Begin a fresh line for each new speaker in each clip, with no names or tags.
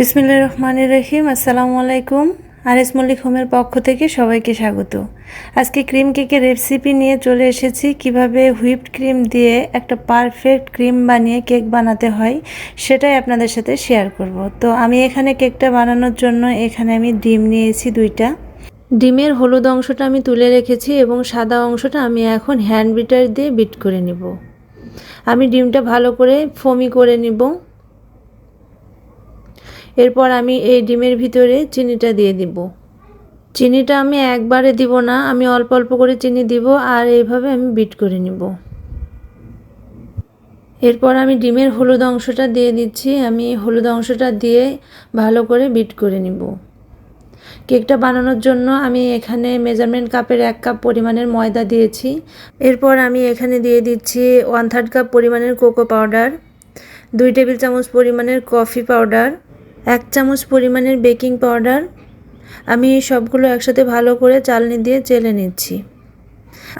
বিসমিল্লা রহমানির রহিম, আসসালামু আলাইকুম। আরিস মল্লিক হোমের পক্ষ থেকে সবাইকে স্বাগত। আজকে ক্রিম কেকের রেসিপি নিয়ে চলে এসেছি। কীভাবে হুইপড ক্রিম দিয়ে একটা পারফেক্ট ক্রিম বানিয়ে কেক বানাতে হয়, সেটাই আপনাদের সাথে শেয়ার করব। তো আমি এখানে কেকটা বানানোর জন্য এখানে আমি ডিম নিয়েছি দুইটা। ডিমের হলুদ অংশটা আমি তুলে রেখেছি এবং সাদা অংশটা আমি এখন হ্যান্ড বিটার দিয়ে বিট করে নিব। আমি ডিমটা ভালো করে ফমি করে নিব। এরপর আমি এই ডিমের ভিতরে চিনিটা দিয়ে দিব। চিনিটা আমি একবারে দিব না, আমি অল্প অল্প করে চিনি দিব আর এইভাবে আমি বিট করে নিব। এরপর আমি ডিমের হলুদ অংশটা দিয়ে দিচ্ছি, আমি হলুদ অংশটা দিয়ে ভালো করে বিট করে নিব। কেকটা বানানোর জন্য আমি এখানে মেজারমেন্ট কাপের এক কাপ পরিমাণের ময়দা দিয়েছি। এরপর আমি এখানে দিয়ে দিচ্ছি ওয়ান থার্ড কাপ পরিমাণের কোকো পাউডার, দুই টেবিল চামচ পরিমাণের কফি পাউডার এক চামচ পরিমাণের বেকিং পাউডার। আমি সবগুলো একসাথে ভালো করে চালনি দিয়ে চেলে নিচ্ছি।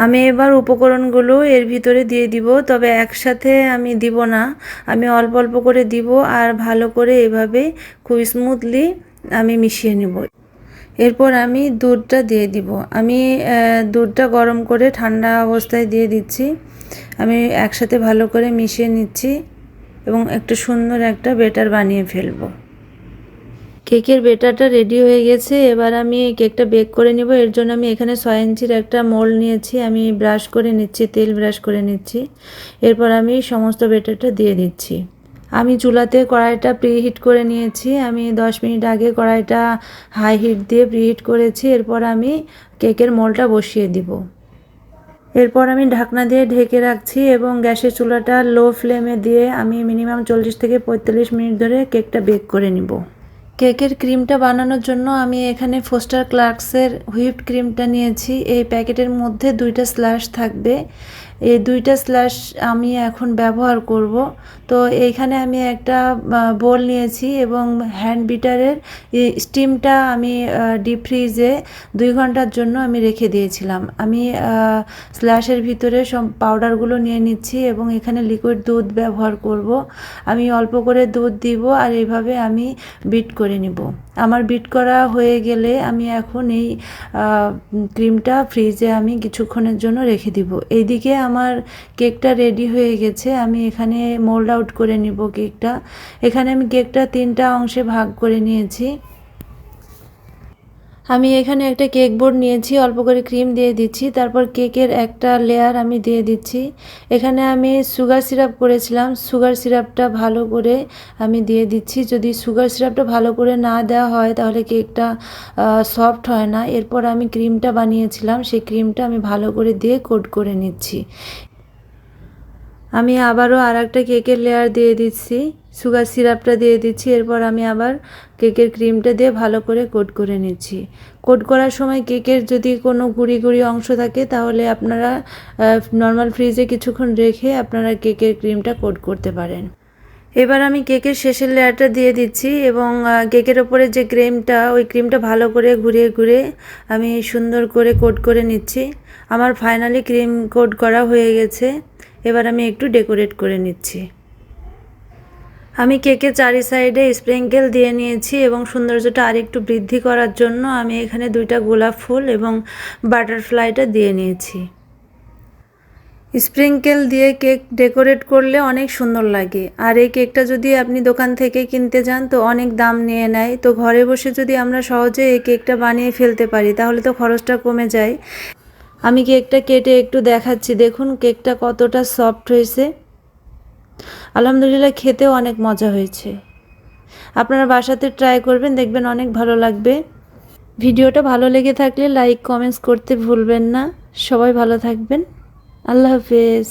আমি এবার উপকরণগুলো এর ভিতরে দিয়ে দিব, তবে একসাথে আমি দিব না। আমি অল্প অল্প করে দিব আর ভালো করে এভাবে খুব স্মুথলি আমি মিশিয়ে নেব। এরপর আমি দুধটা দিয়ে দিব। আমি দুধটা গরম করে ঠান্ডা অবস্থায় দিয়ে দিচ্ছি। আমি একসাথে ভালো করে মিশিয়ে নিচ্ছি এবং একটু সুন্দর একটা বেটার বানিয়ে ফেলব। কেকের বেটারটা রেডি হয়ে গেছে। এবার আমি কেকটা বেক করে নিব। এর জন্য আমি এখানে ছয় ইঞ্চির একটা মোল্ড নিয়েছি। আমি ব্রাশ করে নিচ্ছি, তেল ব্রাশ করে নিচ্ছি। এরপর আমি সমস্ত বেটারটা দিয়ে দিচ্ছি। আমি চুলাতে কড়াইটা প্রিহিট করে নিয়েছি। আমি দশ মিনিট আগে কড়াইটা হাই হিট দিয়ে প্রিহিট করেছি। এরপর আমি কেকের মোলটা বসিয়ে দিব। এরপর আমি ঢাকনা দিয়ে ঢেকে রাখছি এবং গ্যাসের চুলাটা লো ফ্লেমে দিয়ে আমি মিনিমাম চল্লিশ থেকে পঁয়তাল্লিশ মিনিট ধরে কেকটা বেক করে নিব। কেকের ক্রিমটা বানানোর জন্য আমি এখানে ফোস্টার ক্লার্কসের হুইপড ক্রিমটা নিয়েছি। এই প্যাকেটের মধ্যে দুইটা স্ল্যাশ থাকবে। এই দুইটা স্ল্যাশ আমি এখন ব্যবহার করব। তো এইখানে আমি একটা বোল নিয়েছি এবং হ্যান্ড বিটারের স্টিমটা আমি ডিপ ফ্রিজে দুই ঘণ্টার জন্য আমি রেখে দিয়েছিলাম। আমি স্ল্যাশের ভিতরে সব পাউডারগুলো নিয়ে নিচ্ছি এবং এখানে লিকুইড দুধ ব্যবহার করব। আমি অল্প করে দুধ দিব আর এইভাবে আমি বিট করে নিব। আমার বিট করা হয়ে গেলে আমি এখন এই ক্রিমটা ফ্রিজে আমি কিছুক্ষণের জন্য রেখে দিব। এইদিকে আমার কেকটা রেডি হয়ে গেছে, আমি এখানে মোল্ড আউট করে নিব কেকটা এখানে আমি কেকটা তিনটা অংশে ভাগ করে নিয়েছি। আমি এখানে একটা কেক বোর্ড নিয়েছি, অল্প করে ক্রিম দিয়ে দিচ্ছি, তারপর কেকের একটা লেয়ার আমি দিয়ে দিচ্ছি। এখানে আমি সুগার সিরাপ করেছিলাম সুগার সিরাপটা ভালো করে আমি দিয়ে দিচ্ছি। যদি সুগার সিরাপটা ভালো করে না দেওয়া হয়, তাহলে কেকটা সফট হয় না। এরপর আমি ক্রিমটা বানিয়েছিলাম, সেই ক্রিমটা আমি ভালো করে দিয়ে কোট করে নিচ্ছি। আমি আবারও আর একটা কেকের লেয়ার দিয়ে দিচ্ছি। সুগার সিরাপটা দিয়ে দিচ্ছি। এরপর আমি আবার কেকের ক্রিমটা দিয়ে ভালো করে কোট করে নিচ্ছি। কোট করার সময় কেকের যদি কোনো গুঁড়ি গুঁড়ি অংশ থাকে, তাহলে আপনারা নর্মাল ফ্রিজে কিছুক্ষণ রেখে আপনারা কেকের ক্রিমটা কোট করতে পারেন। এবার আমি কেকের শেষের লেয়ারটা দিয়ে দিচ্ছি এবং কেকের ওপরে যে ক্রিমটা ওই ক্রিমটা ভালো করে ঘুরিয়ে ঘুরে আমি সুন্দর করে কোট করে নিচ্ছি। আমার ফাইনালি ক্রিম কোট করা হয়ে গেছে। এবার আমি একটু ডেকোরেট করে নিচ্ছি। আমি কেকের চারি সাইডে স্প্রিঙ্কেল দিয়ে নিয়েছি এবং সৌন্দর্যটা আরেকটু বৃদ্ধি করার জন্য আমি এখানে দুইটা গোলাপ ফুল এবং বাটারফ্লাইটা দিয়ে নিয়েছি। স্প্রিঙ্কেল দিয়ে কেক ডেকোরেট করলে অনেক সুন্দর লাগে। আর এই কেকটা যদি আপনি দোকান থেকে কিনতে যান তো অনেক দাম নিয়ে নেয়। তো ঘরে বসে যদি আমরা সহজে এই কেকটা বানিয়ে ফেলতে পারি, তাহলে তো খরচটা কমে যায়। আমি কেকটা কেটে একটু দেখাচ্ছি। দেখুন, কেকটা কতটা সফট হয়েছে। আলহামদুলিল্লাহ, খেতেও অনেক মজা হয়েছে। আপনারা বাসাতে ট্রাই করবেন, দেখবেন অনেক ভালো লাগবে। ভিডিওটা ভালো লেগে থাকলে লাইক কমেন্টস করতে ভুলবেন না। সবাই ভালো থাকবেন। আল্লাহ হাফেজ।